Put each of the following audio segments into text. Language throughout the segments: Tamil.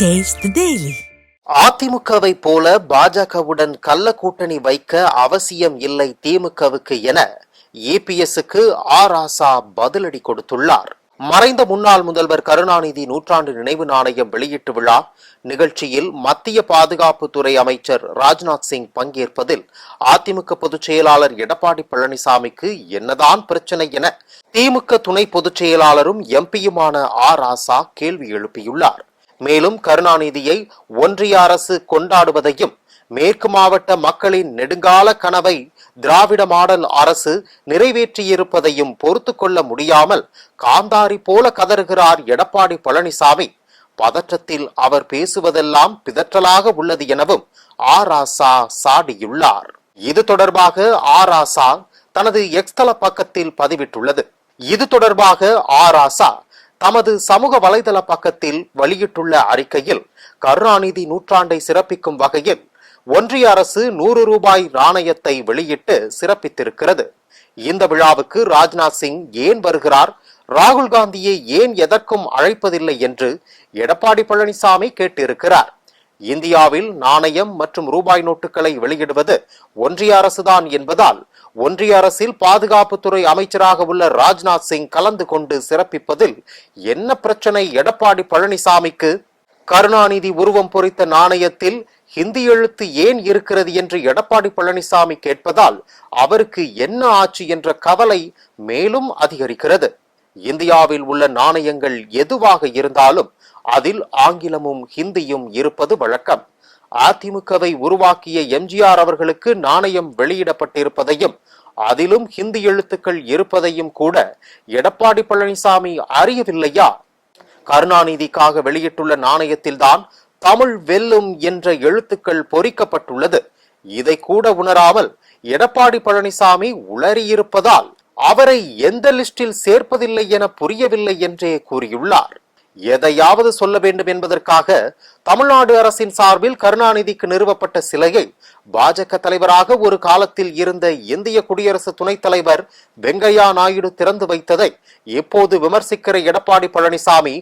Taste அதிமுகவை போல பாஜகவுடன் கள்ள கூட்டணி வைக்க அவசியம் இல்லை திமுகவுக்கு என ஏபிஎஸ்க்கு ஆர் ஆசா பதிலடி கொடுத்துள்ளார். மறைந்த முன்னாள் முதல்வர் கருணாநிதி நூற்றாண்டு நினைவு நாணயம் வெளியீட்டு விழா நிகழ்ச்சியில் மத்திய பாதுகாப்புத்துறை அமைச்சர் ராஜ்நாத் சிங் பங்கேற்பதில் அதிமுக பொதுச் செயலாளர் எடப்பாடி பழனிசாமிக்கு என்னதான் பிரச்சனை என திமுக துணை பொதுச் செயலாளரும் எம்பியுமான ஆர் ஆசா கேள்வி எழுப்பியுள்ளார். மேலும் கருணாநிதியை ஒன்றிய அரசு கொண்டாடுவதையும் மேற்கு மாவட்ட மக்களின் நெடுங்கால கனவை திராவிட மாடல் அரசு நிறைவேற்றியிருப்பதையும் பொறுத்து கொள்ள முடியாமல் காந்தாரி போல கதறுகிறார் எடப்பாடி பழனிசாமி. பதற்றத்தில் அவர் பேசுவதெல்லாம் பிதற்றலாக உள்ளது எனவும் ஆர் ஆசா சாடியுள்ளார். இது தொடர்பாக ஆர் தனது எக்ஸ்தல பக்கத்தில் பதிவிட்டுள்ளது. இது தொடர்பாக ஆர் தமது சமூக வலைதள பக்கத்தில் வெளியிட்டுள்ள அறிக்கையில் கருணாநிதி நூற்றாண்டை சிறப்பிக்கும் வகையில் ஒன்றிய அரசு நூறு ரூபாய் நாணயத்தை வெளியிட்டு சிறப்பித்திருக்கிறது. இந்த விழாவுக்கு ராஜ்நாத் சிங் ஏன் வருகிறார்? ராகுல் காந்தியை ஏன் எதற்கும் அழைப்பதில்லை என்று எடப்பாடி பழனிசாமி கேட்டிருக்கிறார். இந்தியாவில் நாணயம் மற்றும் ரூபாய் நோட்டுகளை வெளியிடுவது ஒன்றிய அரசுதான் என்பதால் ஒன்றிய அரசில் பாதுகாப்புத்துறை அமைச்சராக உள்ள ராஜ்நாத் சிங் கலந்து கொண்டு சிறப்பிப்பதில் என்ன பிரச்சனை எடப்பாடி பழனிசாமிக்கு? கருணாநிதி உருவம் பொறித்த நாணயத்தில் ஹிந்தி எழுத்து ஏன் இருக்கிறது என்று எடப்பாடி பழனிசாமி கேட்பதால் அவருக்கு என்ன ஆச்சு என்ற கவலை மேலும் அதிகரிக்கிறது. இந்தியாவில் உள்ள நாணயங்கள் எதுவாக இருந்தாலும் அதில் ஆங்கிலமும் ஹிந்தியும் இருப்பது வழக்கம். அதிமுகவை உருவாக்கிய எம்ஜிஆர் அவர்களுக்கு நாணயம் வெளியிடப்பட்டிருப்பதையும் அதிலும் ஹிந்தி எழுத்துக்கள் இருப்பதையும் கூட எடப்பாடி பழனிசாமி அறியவில்லையா? கருணாநிதிக்காக வெளியிட்டுள்ள நாணயத்தில்தான் தமிழ் வெல்லும் என்ற எழுத்துக்கள் பொறிக்கப்பட்டுள்ளது. இதை கூட உணராமல் எடப்பாடி பழனிசாமி உளறியிருப்பதால் அவரை எந்த லிஸ்டில் சேர்ப்பதில்லை என புரியவில்லை என்றே கூறியுள்ளார். எதையாவது சொல்ல வேண்டும் என்பதற்காக தமிழ்நாடு அரசின் சார்பில் கருணாநிதிக்கு நிறுவப்பட்ட சிலையை பாஜக தலைவராக ஒரு காலத்தில் இருந்த இந்திய குடியரசு துணைத் தலைவர் வெங்கையா நாயுடு திறந்து வைத்ததை இப்போது விமர்சிக்கிற எடப்பாடி பழனிசாமி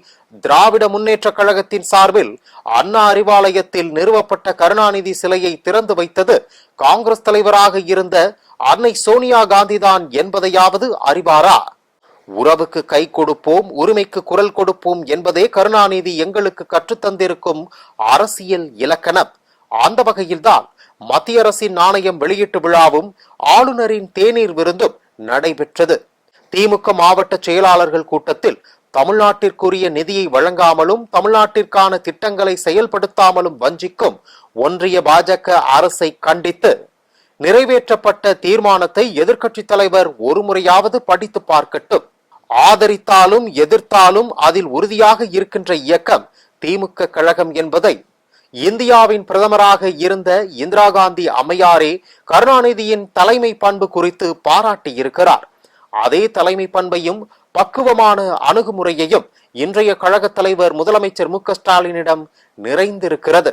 திராவிட முன்னேற்ற கழகத்தின் சார்பில் அண்ணா அறிவாலயத்தில் நிறுவப்பட்ட கருணாநிதி சிலையை திறந்து வைத்தது காங்கிரஸ் தலைவராக இருந்த அன்னை சோனியா காந்திதான் என்பதையாவது அறிவாரா? உறவுக்கு கை கொடுப்போம் உரிமைக்கு குரல் கொடுப்போம் என்பதே கருணாநிதி எங்களுக்கு கற்றுத்தந்திருக்கும் அரசியல் இலக்கணம். அந்த வகையில்தான் மத்திய அரசின் நாணயம் வெளியீட்டு விழாவும் ஆளுநரின் தேநீர் விருந்தும் நடைபெற்றது. திமுக மாவட்ட செயலாளர்கள் கூட்டத்தில் தமிழ்நாட்டிற்குரிய நிதியை வழங்காமலும் தமிழ்நாட்டிற்கான திட்டங்களை செயல்படுத்தாமலும் வஞ்சிக்கும் ஒன்றிய பாஜக அரசை கண்டித்து நிறைவேற்றப்பட்ட தீர்மானத்தை எதிர்க்கட்சித் தலைவர் ஒருமுறையாவது படித்து பார்க்கட்டும். ஆதரித்தாலும் எதிர்த்தாலும் அதில் உறுதியாக இருக்கின்ற இயக்கம் திமுக கழகம் என்பதை. இந்தியாவின் பிரதமராக இருந்த இந்திரா காந்தி அம்மையாரே கருணாநிதியின் தலைமை பண்பு குறித்து பாராட்டியிருக்கிறார். அதே தலைமை பண்பையும் பக்குவமான அணுகுமுறையையும் இன்றைய கழக தலைவர் முதலமைச்சர் மு க ஸ்டாலினிடம் நிறைந்திருக்கிறது.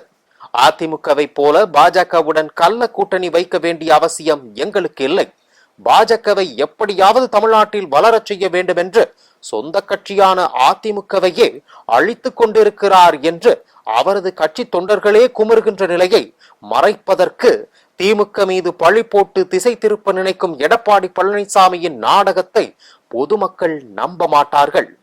அதிமுகவை போல பாஜகவுடன் கள்ள கூட்டணி வைக்க வேண்டிய அவசியம் எங்களுக்கு இல்லை. பாஜகவை எப்படியாவது தமிழ்நாட்டில் வளரச் செய்ய வேண்டும் என்று சொந்த கட்சியான அதிமுகவையே அழித்துக் கொண்டிருக்கிறார் என்று அவரது கட்சி தொண்டர்களே குமுறுகின்ற நிலையை மறைப்பதற்கு திமுக மீது பழி போட்டு திசை திருப்ப நினைக்கும் எடப்பாடி பழனிசாமியின் நாடகத்தை பொதுமக்கள் நம்ப மாட்டார்கள்.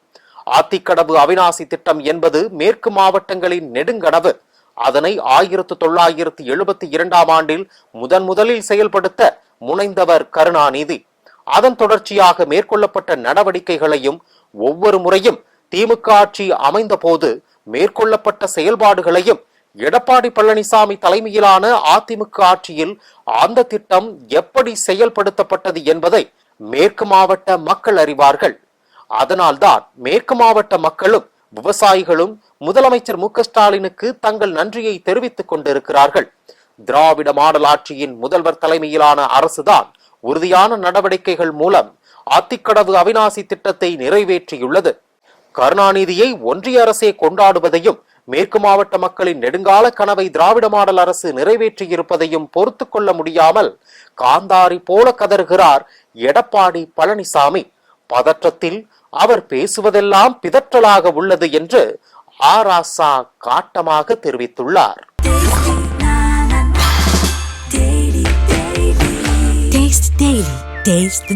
ஆத்திக்கடவு அவிநாசி திட்டம் என்பது மேற்கு மாவட்டங்களின் நெடுங்கடவு அதனை ஆயிரத்து தொள்ளாயிரத்து எழுபத்தி இரண்டாம் ஆண்டில் முதன் முதலில் செயல்படுத்த முனைந்தவர் கருணாநிதி. அதன் தொடர்ச்சியாக மேற்கொள்ளப்பட்ட நடவடிக்கைகளையும் ஒவ்வொரு முறையும் திமுக ஆட்சி அமைந்த போது மேற்கொள்ளப்பட்ட செயல்பாடுகளையும் எடப்பாடி பழனிசாமி தலைமையிலான அதிமுக ஆட்சியில் அந்த திட்டம் எப்படி செயல்படுத்தப்பட்டது என்பதை மேற்கு மாவட்ட மக்கள் அறிவார்கள். அதனால்தான் மேற்கு மாவட்ட மக்களும் விவசாயிகளும் முதலமைச்சர் மு ஸ்டாலினுக்கு தங்கள் நன்றியை தெரிவித்துக் கொண்டிருக்கிறார்கள். திராவிட மாடல் ஆட்சியின் முதல்வர் தலைமையிலான அரசுதான் உறுதியான நடவடிக்கைகள் மூலம் அத்திக்கடவு அவிநாசி திட்டத்தை நிறைவேற்றியுள்ளது. கருணாநிதியை ஒன்றிய அரசே கொண்டாடுவதையும் மேற்கு மாவட்ட மக்களின் நெடுங்கால கனவை திராவிட மாடல் அரசு நிறைவேற்றியிருப்பதையும் பொறுத்து கொள்ள முடியாமல் காந்தாரி போல கதறுகிறார் எடப்பாடி பழனிசாமி. பதற்றத்தில் அவர் பேசுவதெல்லாம் பிதற்றலாக உள்ளது என்று ஆராசா காட்டமாக தெரிவித்துள்ளார். Taste